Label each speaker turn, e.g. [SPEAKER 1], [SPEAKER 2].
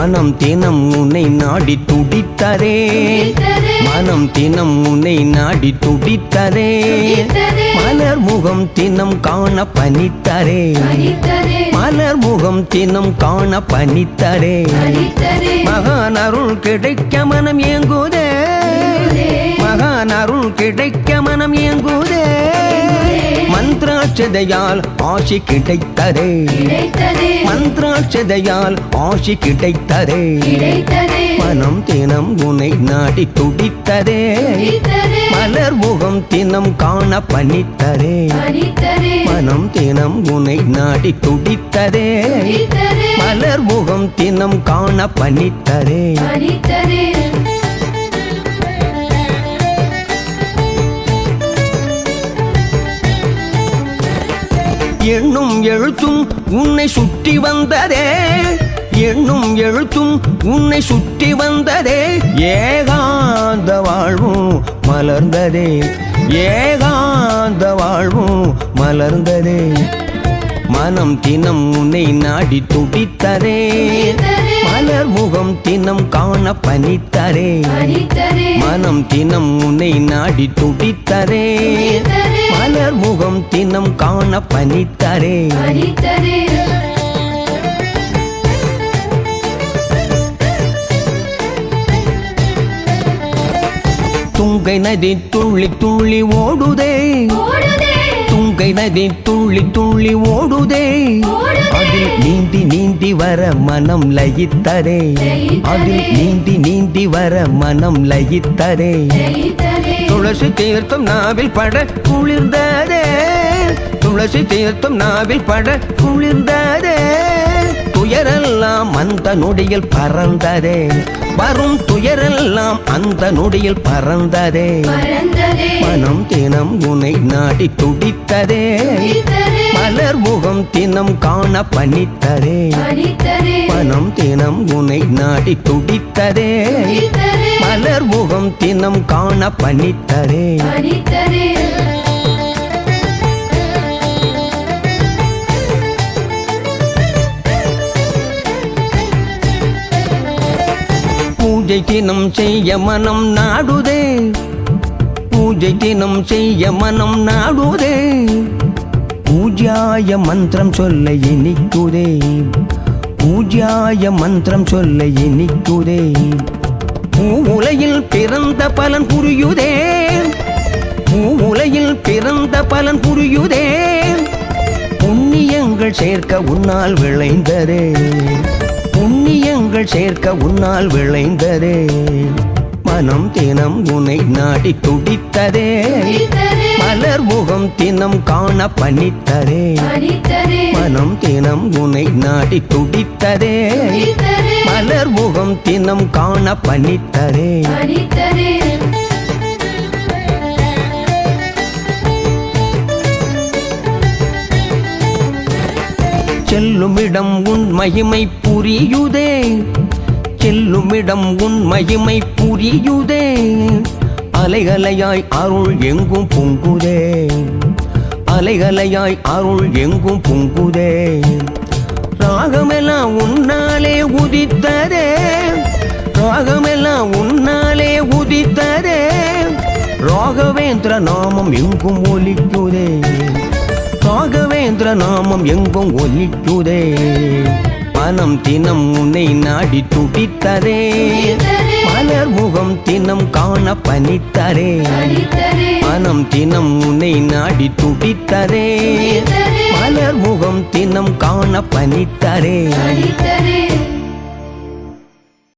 [SPEAKER 1] மனம் தினம் உன்னை நாடி துடித்ததே. மனம் தினம் உன்னை நாடி துடித்ததே. மலர் முகம் தினம் காண பனித்தரே. மலர் முகம் தினம் காண பனித்தரே. மகான் அருள் கிடைக்க மனம் ஏங்குதே மகான் அருள் கிடைக்க மந்திராட்சதையால் ஆசி கிடைத்ததே. மந்திராட்சதையால் ஆசி கிடைத்ததே. மனம் தினம் உன்னை நாடி துடித்ததே. மலர் முகம் தினம் காண பனித்தரே
[SPEAKER 2] பனித்ததே.
[SPEAKER 1] மனம் தினம் உன்னை நாடி துடித்ததே. மலர் முகம் தினம் காண பனித்தரே என்னும் எழுத்தும் உன்னை சுற்றி வந்ததே. என்னும் எழுத்தும் உன்னை சுற்றி வந்ததே. ஏகாந்த வாழ்வும் மலர்ந்ததே. ஏகாந்த வாழ்வும் மலர்ந்ததே. மனம் தினம் உன்னை நாடி துடித்ததே. மலர் முகம் தினம் காண பனித்தரே. மனம் தினம் உன்னை நாடி துடித்தரே. மலர் முகம் தினம் காண பனித்தரே. துங்கை நதி துள்ளி துள்ளி ஓடுதே
[SPEAKER 2] ஓடுதே.
[SPEAKER 1] துங்கை நதி துள்ளி துள்ளி ஓடுதே வர மனம் லயித்தரே அதில் நீந்தி நீந்தி வர மனம் லயித்தரே துளசி தீர்த்தம் நாவில் பட குளிர்ந்ததே. துளசி தீர்த்தம் நாவில் பட குளிர்ந்ததே. துயரெல்லாம் அந்த நொடியில் பறந்ததே வரும் துயரெல்லாம் அந்த நொடியில் பறந்ததே. மனம் தினம் உன்னை நாடி துடித்ததே. மலர் முகம் தினம் காண பனித்ததே. மனம் தினம் உன்னை நாடி துடித்ததே. மலர் முகம் தினம் காண பனித்தரே பூஜை தினம் செய்ய மனம் நாடுதே. பூஜை தினம் செய்ய மனம் நாடுதே. பூஜாய மந்திரம் சொல்ல இனிக்குதே. பூஜாய மந்திரம் சொல்ல இனிக்குதே. பூவுலையில் பிறந்த பலன் புரியுதே. பூவுலையில் பிறந்த பலன் புரியுதே. புண்ணியங்கள் சேர்க்க உன்னால் விளைந்ததே. புண்ணியங்கள் சேர்க்க உன்னால் விளைந்ததே மனம் தினம் உன்னை நாடி துடித்ததே. மலர் முகம் தினம் காண பனித்ததே. மனம் தினம் உன்னை நாடி துடித்ததே. மலர் முகம் தினம் காண பனித்ததே செல்லுமிடம் உன் மகிமை புரியுதே. செல்லுமிடம் உன் மகிமை புரியுதே. அலைகலையாய் அருள் எங்கும் பொங்குதே. அலைகலையாய் அருள் எங்கும் பொங்குதே. ராகமெல்லாம் உன்னாலே உதித்ததே. ராகமெல்லாம் உன்னாலே உதித்ததே. ராகவேந்திர நாமம் எங்கும் ஒலிக்குதே. ராகவேந்திர நாமம் எங்கும் ஒலிக்குதே மனம் தினம் உன்னை நாடி துடித்ததே. மலர் முகம் தினம் காண பனித்தரே. மனம் தினம் உன்னை நாடி துடித்ததே. மலர் முகம் தினம் காண பனித்தரே.